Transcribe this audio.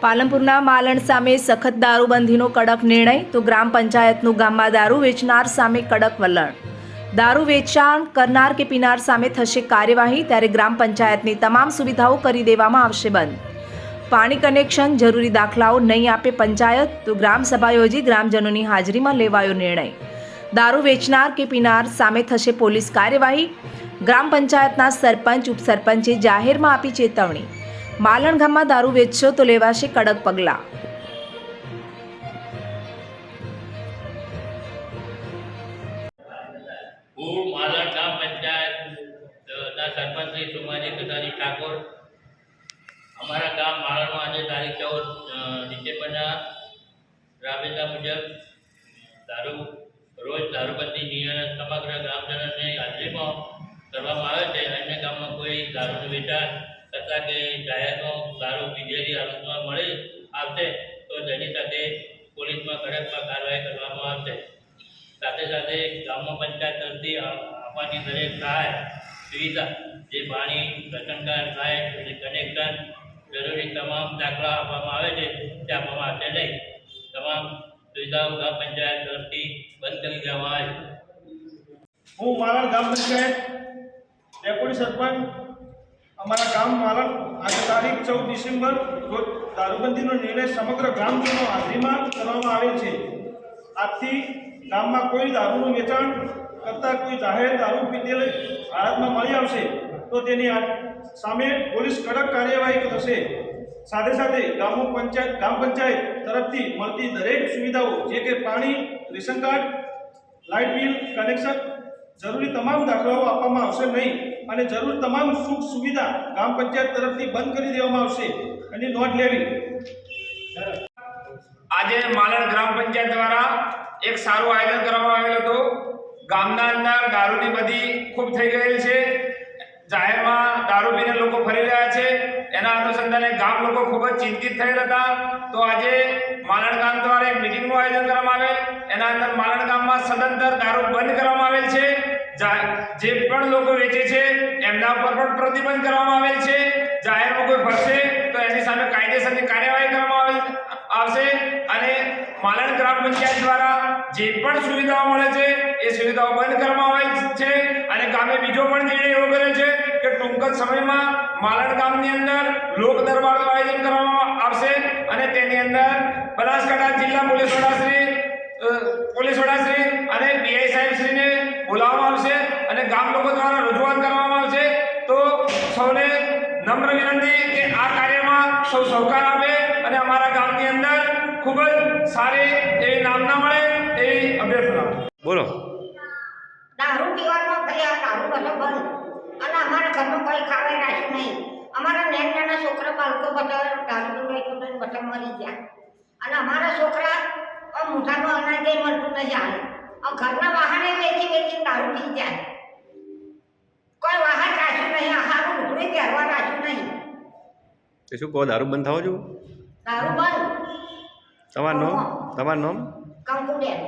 પાલનપુરના માલણ સામે સખત દારૂબંધીનો કડક નિર્ણય, તો ગ્રામ પંચાયતનું ગામમાં દારૂ વેચનાર સામે કડક વલણ. દારૂ વેચાણ કરનાર કે પીનાર સામે થશે કાર્યવાહી, ત્યારે ગ્રામ પંચાયતની તમામ સુવિધાઓ કરી દેવામાં આવશે બંધ. પાણી કનેક્શન, જરૂરી દાખલાઓ નહીં આપે પંચાયત, તો ગ્રામસભા યોજી ગ્રામજનોની હાજરીમાં લેવાયો નિર્ણય. દારૂ વેચનાર કે પીનાર સામે થશે પોલીસ કાર્યવાહી. ગ્રામ પંચાયતના સરપંચ, ઉપસરપંચે જાહેરમાં આપી ચેતવણી. માલણ ગામમાં દારૂ વેચશો તો લેવાશે કડક પગલાં. મારા ગ્રામ પંચાયત સરપંચ શ્રી સુમાજી કટારી ઠાકોર. અમારા ગામ માળામાં આજે તારીખ ચૌદ ડિસેમ્બરના રાબેતા મુજબ દારૂ, રોજ દારૂબંધી નિયમન સમગ્ર ગ્રામજનોની હાજરીમાં કરવામાં આવે છે. અન્ય ગામમાં કોઈ દારૂનું વેચાણ તથા કે જાહેરમાં દારૂ પીધેલી હાલતમાં મળી આવશે તો તેની સાથે પોલીસમાં કડકમાં કાર્યવાહી કરવામાં આવશે. સાથે સાથે ગ્રામ પંચાયત તરફથી આપવાની દરેક સહાય, સુવિધા જે પાણી રાશન કાર્ડ લાઇટ અને કનેક્શન જરૂરી તમામ દાખલા આપવામાં આવે છે તે આપવામાં આવશે નહીં. તમામ સુવિધાઓ ગ્રામ પંચાયત તરફથી બંધ કરી દેવામાં આવે. છે હું મારા ગ્રામ પંચાયત ડેપ્યુટી સરપંચ અમારા ગામ માલણ આજે તારીખ ચૌદ ડિસેમ્બર રોજ દારૂબંધીનો નિર્ણય સમગ્ર ગ્રામજનો હાજરીમાં કરવામાં આવેલ છે. આજથી ગામમાં કોઈ દારૂનું વેચાણ કરતા કોઈ જાહેર દારૂ પીધેલ હાલતમાં મળી આવશે તો તેની સામે પોલીસ કડક કાર્યવાહી થશે સાથે સાથે ગામો પંચાયત ગ્રામ પંચાયત તરફથી મળતી દરેક સુવિધાઓ, જે કે પાણી, ration card, light bill, connection જરૂરી તમામ દાખલાઓ આપવામાં આવશે નહીં. અને જરૂર તમામ સુખ સુવિધા ગ્રામ પંચાયત તરફથી બંધ કરી દેવામાં આવશે એની નોંધ લેવી. આજે માલણ ગ્રામ પંચાયત દ્વારા એક સારું આયોજન કરવામાં આવેલું હતું. ગામના અંદર દારૂની બધી ખૂબ થઈ ગયેલ છે. જાહેરમાં દારૂ પીને લોકો ફરી રહ્યા છે. એના અનુસંધાને ગામ લોકો ખૂબ જ ચિંતિત થયેલ હતા. તો આજે માલણ ગામ દ્વારા એક મિટિંગનું આયોજન કરવામાં આવેલ. એના અંદર માલણ ગામમાં સદંતર દારૂ બંધ કરવામાં આવેલ છે. જા- પણ લોકો વેચે છે, એમના ઉપર પણ પ્રતિબંધ કરવામાં આવેલ છે. જાહેરમાં કોઈ ભરશે, તો એની સામે કાયદેસરની કાર્યવાહી કરવામાં આવશે. અને માલણ ગ્રામ પંચાયત દ્વારા જે પણ સુવિધાઓ મળે છે, એ સુવિધાઓ બંધ કરવામાં આવેલ છે. અને ગામે બીજો પણ નિર્ણય એવો કર્યો છે કે ટૂંક જ સમયમાં માલણ ગામની અંદર લોક દરબારનું આયોજન કરવામાં આવશે. અને તેની અંદર બનાસકાંઠા જિલ્લા પોલીસ વડાશ્રી પોલીસ વડાશ્રી અને પીઆઈ સાહેબ શ્રીને ગામ લોકો દ્વારા રજૂઆત કરવામાં આવશે. તો સૌને નમ્ર વિનંતી કે આ કાર્યમાં સૌ સહકાર આપે અને અમારા ગામની અંદર ખૂબ જ સારી એવી નામના મળે એવી અભ્યર્થના બોલો. દારૂ પીવાનો આ દારૂ બધો બંધ અને અમારા ઘરમાં કોઈ ખાવે રાખ્યું નહીં. અમારા નેન નાના છોકરા બાળકો બધા દારૂ નહીં બધા મરી ગયા. અને અમારા છોકરા આ મોઢામાં અનાજ મળતું નહીં હાલે. આ ઘરના વાહને વેચી વેચીને દારૂ પી જાય કોઈ વાહન રાખ્યું નહીં આ સારું ઢોકળી પહેરવા રાખ્યું નહીં તે શું કહો દારૂ બંધ થાવો છો તમારું નામ? તમારું નામ? કંકુડેન